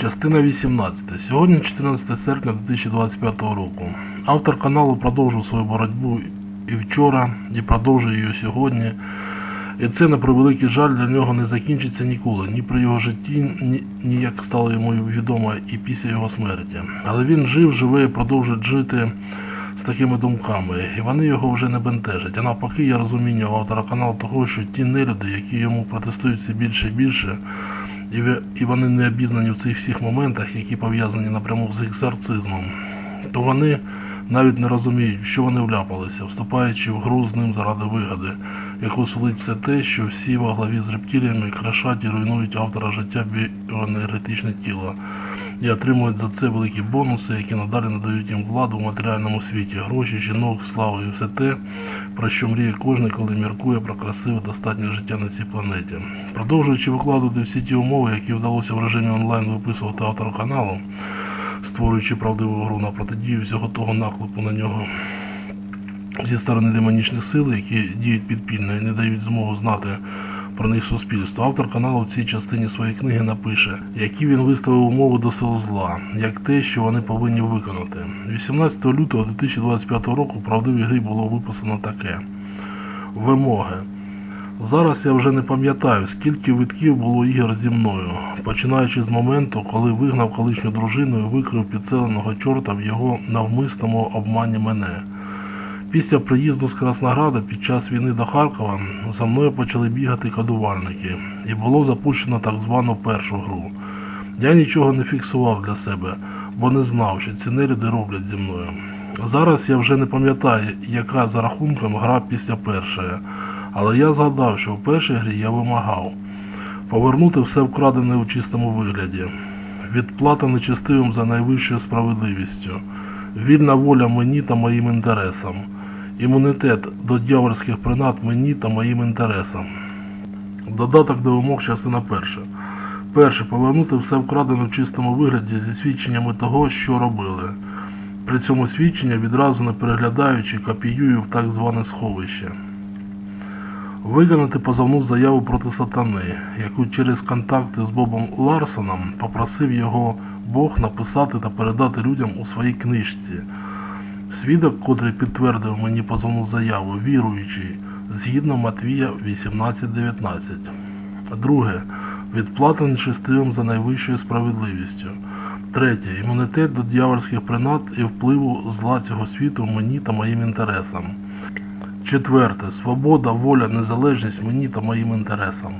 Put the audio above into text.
Частина 18. Сьогодні 14 серпня 2025 року. Автор каналу продовжив свою боротьбу і вчора, і продовжує її сьогодні. І це, на превеликий жаль, для нього не закінчиться ніколи, ні при його житті, ні, ні як стало йому відомо і після його смерті. Але він жив, живе і продовжує жити з такими думками, і вони його вже не бентежать. А навпаки, є розуміння автора каналу того, що ті нелюди, які йому протестують все більше і більше, і, і вони не обізнані в цих всіх моментах, які пов'язані напряму з екзорцизмом, то вони навіть не розуміють, що вони вляпалися, вступаючи в гру з ним заради вигоди, яку сулить все те, що всі во главі з рептиліями крашать і руйнують автора життя біоенергетичне тіло і отримують за це великі бонуси, які надалі надають їм владу в матеріальному світі, гроші, жінок, славу і все те, про що мріє кожен, коли міркує про красиве достатнє життя на цій планеті. Продовжуючи викладувати всі ті умови, які вдалося в режимі онлайн виписувати автору каналу, створюючи правдиву гру на протидію всього того наклепу на нього зі сторони демонічних сил, які діють підпільно і не дають змогу знати про них суспільство. Автор каналу в цій частині своєї книги напише, які він виставив умови до сил зла, як те, що вони повинні виконати. 18 лютого 2025 року в правдивій грі було виписано таке: вимоги. Зараз я вже не пам'ятаю, скільки витків було ігор зі мною, починаючи з моменту, коли вигнав колишню дружину і викрив підселеного чорта в його навмисному обмані мене. Після приїзду з Краснограда під час війни до Харкова за мною почали бігати кодувальники, і було запущено так звану першу гру. Я нічого не фіксував для себе, бо не знав, що ці нелюди роблять зі мною. Зараз я вже не пам'ятаю, яка за рахунком гра після першої, але я згадав, що в першій грі я вимагав повернути все вкрадене у чистому вигляді, відплата нечестивим за найвищою справедливістю, вільна воля мені та моїм інтересам, імунітет до дьявольських принад мені та моїм інтересам. Додаток до вимог частина перша. Перше. Повернути все вкрадене в чистому вигляді зі свідченнями того, що робили. При цьому свідчення відразу не переглядаючи копіюю в так зване сховище. Виконати позовну заяву проти сатани, яку через контакти з Бобом Ларсоном попросив його Бог написати та передати людям у своїй книжці. Свідок, котрий підтвердив мені позовну заяву, віруючий, згідно Матвія 18.19. Друге. Відплата нечестивим за найвищою справедливістю. Третє. Імунітет до дьявольських принад і впливу зла цього світу мені та моїм інтересам. Четверте. Свобода, воля, незалежність мені та моїм інтересам.